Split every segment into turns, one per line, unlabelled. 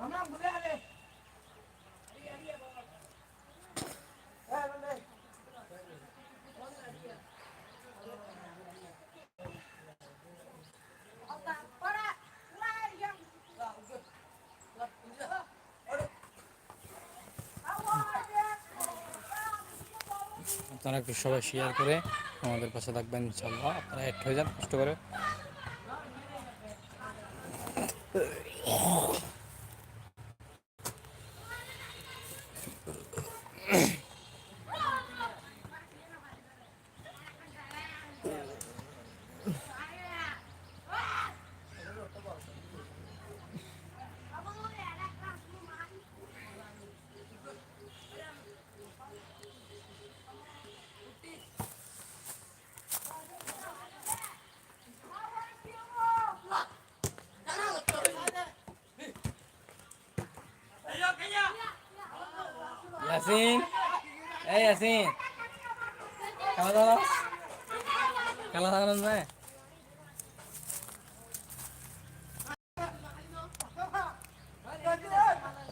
Come on, go ahead. আপনারা একটু সবাই শেয়ার করে আমাদের পাশে থাকবেন, ইনশাল্লাহ। আপনারা অ্যাড হয়ে যান, কষ্ট করে। ইয়াসিন এই ইয়াসিন খেলা দাঁড়াও খেলা দাঁড়ানো যায়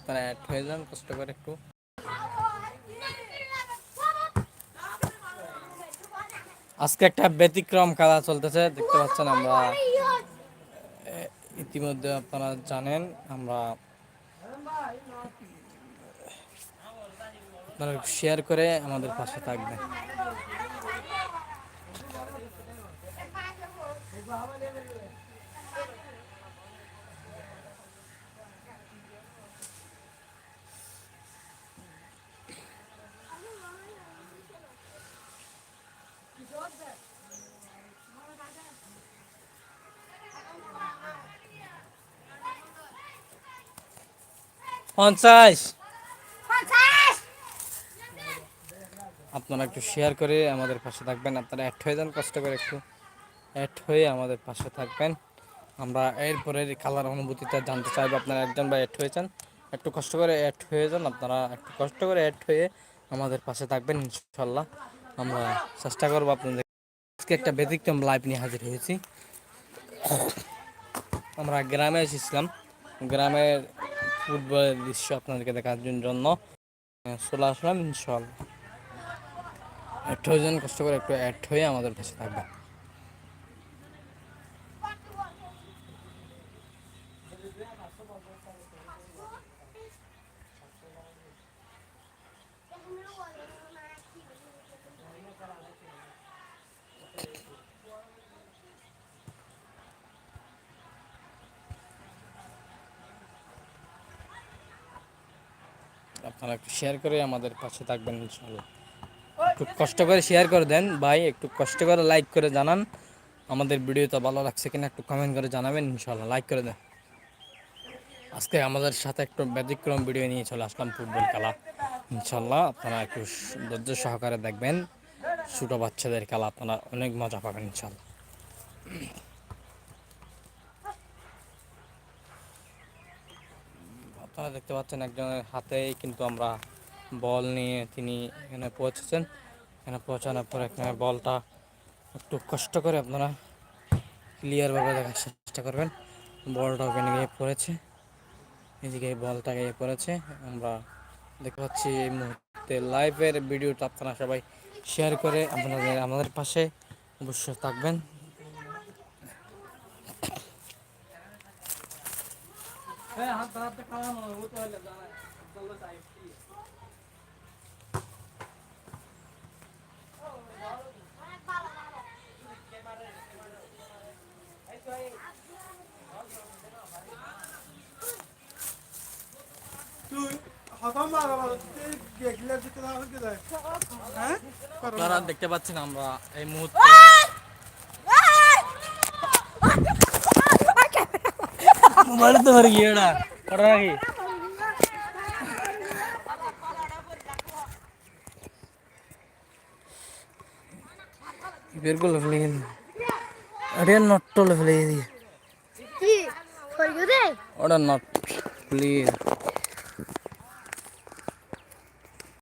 তারা হয়ে যান কষ্ট করে একটু আজকে একটা ব্যতিক্রম খেলা চলতেছে, দেখতে পাচ্ছেন আমরা। ইতিমধ্যে আপনারা জানেন, আমরা আপনারা শেয়ার করে আমাদের পাশে থাকবেন। পঞ্চাশ। আপনারা একটু শেয়ার করে আমাদের পাশে থাকবেন। আপনারা অ্যাড হয়ে যান, কষ্ট করে একটু অ্যাড হয়ে আমাদের পাশে থাকবেন। আমরা এরপরে খেলার অনুভূতিটা জানতে চাইব, আপনারা একজন বা অ্যাড হয়েছেন একটু কষ্ট করে অ্যাড হয়ে যান, আপনারা একটু কষ্ট করে অ্যাড হয়ে আমাদের পাশে থাকবেন ইনশাল্লাহ আমরা চেষ্টা করব আপনাদের আজকে একটা ব্যতিক্রম লাইভ নিয়ে হাজির হয়েছি। আমরা গ্রামে এসেছিলাম। গ্রামের ফুটবলের দৃশ্য আপনাদেরকে দেখার জন্য। চলে আসলাম ইনশাল্লাহ হয়ে যান, কষ্ট করে একটু অ্যাড হয়ে আমাদের পাশে থাকবে। আপনারা একটু শেয়ার করে আমাদের পাশে থাকবেন ইনশাল্লাহ একটু কষ্ট করে শেয়ার করে দেন। ভাই, একটু কষ্ট করে লাইক করে জানান। আমাদের ভিডিওটা ভালো লাগছে কিনা একটু কমেন্ট করে জানাবেন ইনশাল্লাহ লাইক করে দেন। আজকে আমাদের সাথে একটু ব্যতিক্রম ভিডিও নিয়ে চলে আসলাম, ফুটবল খেলা। ইনশাল্লাহ আপনারা একটু ধৈর্য সহকারে দেখবেন। ছোটো বাচ্চাদের খেলা আপনারা অনেক মজা পাবেন ইনশাল্লাহ আপনারা দেখতে পাচ্ছেন একজনের হাতেই কিন্তু আমরা বল নিয়ে তিনি এখানে পৌঁছেছেন। এখানে পৌঁছানোর পর এখানে বলটা একটু কষ্ট করে আপনারা ক্লিয়ারভাবে দেখার চেষ্টা করবেন। বলটা ওখানে গিয়ে পড়েছে। এদিকে বলটা গিয়ে পড়েছে। আমরা দেখতে পাচ্ছি এই মুহূর্তে লাইভের ভিডিওটা আপনারা সবাই শেয়ার করে আপনাদের, আমাদের পাশে অবশ্যই থাকবেন।
তুই হতাম বাবা দেখলে দিতে না হতে যায় হ্যাঁ?
আপনারা দেখতে পাচ্ছেন আমরা এই মুহূর্তে। মোবাইলে তো ভরে গিয়ে বের করলে ফেলে গেল আরে নট্টল ফেলে দিয়ে ওটা নট ক্লিয়ার